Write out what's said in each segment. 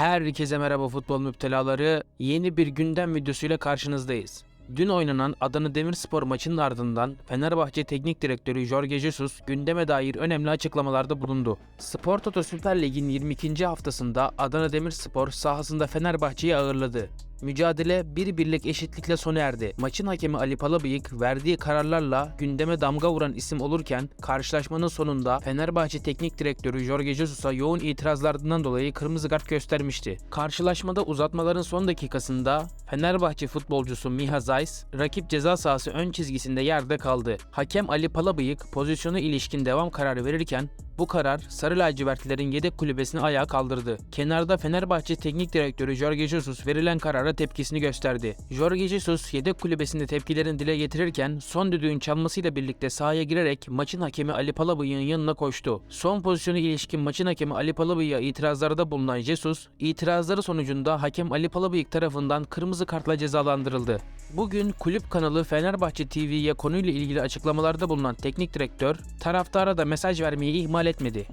Herkese merhaba futbol müptelaları. Yeni bir gündem videosuyla karşınızdayız. Dün oynanan Adana Demirspor maçının ardından Fenerbahçe Teknik Direktörü Jorge Jesus gündeme dair önemli açıklamalarda bulundu. Spor Toto Süper Lig'in 22. haftasında Adana Demirspor sahasında Fenerbahçe'yi ağırladı. Mücadele bir birlik eşitlikle sona erdi. Maçın hakemi Ali Palabıyık verdiği kararlarla gündeme damga vuran isim olurken karşılaşmanın sonunda Fenerbahçe Teknik Direktörü Jorge Jesus'a yoğun itirazlarından dolayı kırmızı kart göstermişti. Karşılaşmada uzatmaların son dakikasında Fenerbahçe futbolcusu Miha Zayis rakip ceza sahası ön çizgisinde yerde kaldı. Hakem Ali Palabıyık pozisyona ilişkin devam kararı verirken bu karar Sarı Lacivertlilerin yedek kulübesini ayağa kaldırdı. Kenarda Fenerbahçe Teknik Direktörü Jorge Jesus verilen karara tepkisini gösterdi. Jorge Jesus yedek kulübesinde tepkilerini dile getirirken son düdüğün çalmasıyla birlikte sahaya girerek maçın hakemi Ali Palabıyık'ın yanına koştu. Son pozisyona ilişkin maçın hakemi Ali Palabıyık'a itirazlarda bulunan Jesus, itirazları sonucunda hakem Ali Palabıyık tarafından kırmızı kartla cezalandırıldı. Bugün kulüp kanalı Fenerbahçe TV'ye konuyla ilgili açıklamalarda bulunan teknik direktör, taraftara da mesaj vermeyi ihmal etmedi.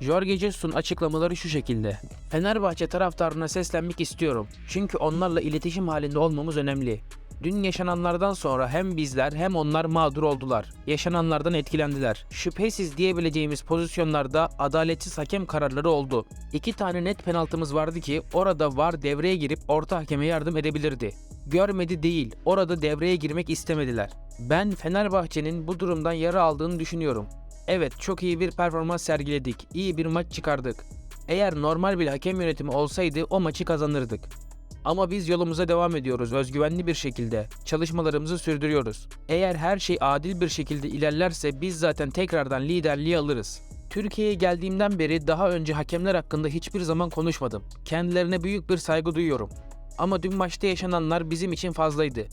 Jorge Jesus'un açıklamaları şu şekilde. Fenerbahçe taraftarına seslenmek istiyorum. Çünkü onlarla iletişim halinde olmamız önemli. Dün yaşananlardan sonra hem bizler hem onlar mağdur oldular. Yaşananlardan etkilendiler. Şüphesiz diyebileceğimiz pozisyonlarda adaletsiz hakem kararları oldu. İki tane net penaltımız vardı ki orada VAR devreye girip orta hakeme yardım edebilirdi. Görmedi değil, orada devreye girmek istemediler. Ben Fenerbahçe'nin bu durumdan yara aldığını düşünüyorum. Evet çok iyi bir performans sergiledik. iyi bir maç çıkardık. Eğer normal bir hakem yönetimi olsaydı o maçı kazanırdık. Ama biz yolumuza devam ediyoruz özgüvenli bir şekilde. Çalışmalarımızı sürdürüyoruz. Eğer her şey adil bir şekilde ilerlerse biz zaten tekrardan liderliği alırız. Türkiye'ye geldiğimden beri daha önce hakemler hakkında hiçbir zaman konuşmadım. Kendilerine büyük bir saygı duyuyorum. Ama dün maçta yaşananlar bizim için fazlaydı.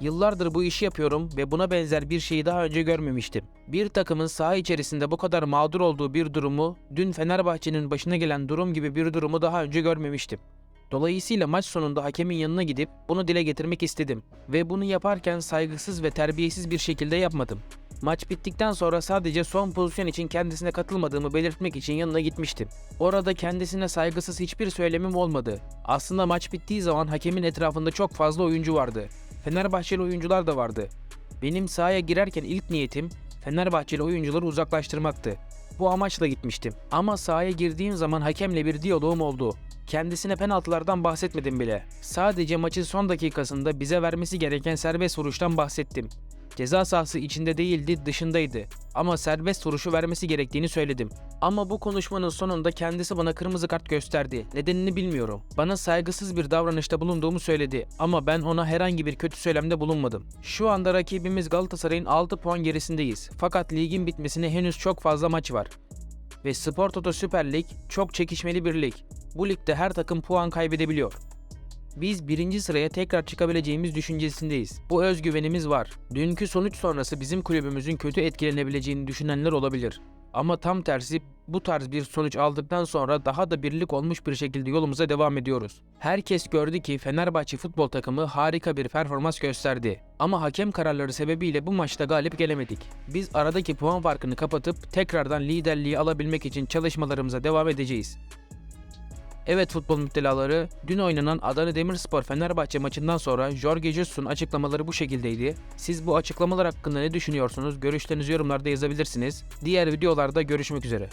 Yıllardır bu işi yapıyorum ve buna benzer bir şeyi daha önce görmemiştim. Bir takımın saha içerisinde bu kadar mağdur olduğu bir durumu, dün Fenerbahçe'nin başına gelen durum gibi bir durumu daha önce görmemiştim. Dolayısıyla maç sonunda hakemin yanına gidip bunu dile getirmek istedim ve bunu yaparken saygısız ve terbiyesiz bir şekilde yapmadım. Maç bittikten sonra sadece son pozisyon için kendisine katılmadığımı belirtmek için yanına gitmiştim. Orada kendisine saygısız hiçbir söylemim olmadı. Aslında maç bittiği zaman hakemin etrafında çok fazla oyuncu vardı. Fenerbahçeli oyuncular da vardı. Benim sahaya girerken ilk niyetim Fenerbahçeli oyuncuları uzaklaştırmaktı. Bu amaçla gitmiştim. Ama sahaya girdiğim zaman hakemle bir diyaloğum oldu. Kendisine penaltılardan bahsetmedim bile. Sadece maçın son dakikasında bize vermesi gereken serbest vuruştan bahsettim. Ceza sahası içinde değildi, dışındaydı. Ama serbest vuruşu vermesi gerektiğini söyledim. Ama bu konuşmanın sonunda kendisi bana kırmızı kart gösterdi. Nedenini bilmiyorum. Bana saygısız bir davranışta bulunduğumu söyledi ama ben ona herhangi bir kötü söylemde bulunmadım. Şu anda rakibimiz Galatasaray'ın 6 puan gerisindeyiz. Fakat ligin bitmesine henüz çok fazla maç var. Ve Spor Toto Süper Lig çok çekişmeli bir lig. Bu ligde her takım puan kaybedebiliyor. Biz birinci sıraya tekrar çıkabileceğimiz düşüncesindeyiz. Bu özgüvenimiz var. Dünkü sonuç sonrası bizim kulübümüzün kötü etkilenebileceğini düşünenler olabilir. Ama tam tersi bu tarz bir sonuç aldıktan sonra daha da birlik olmuş bir şekilde yolumuza devam ediyoruz. Herkes gördü ki Fenerbahçe futbol takımı harika bir performans gösterdi. Ama hakem kararları sebebiyle bu maçta galip gelemedik. Biz aradaki puan farkını kapatıp tekrardan liderliği alabilmek için çalışmalarımıza devam edeceğiz. Evet futbol müptelaları, dün oynanan Adana Demirspor Fenerbahçe maçından sonra Jorge Jesus'un açıklamaları bu şekildeydi. Siz bu açıklamalar hakkında ne düşünüyorsunuz? Görüşlerinizi yorumlarda yazabilirsiniz. Diğer videolarda görüşmek üzere.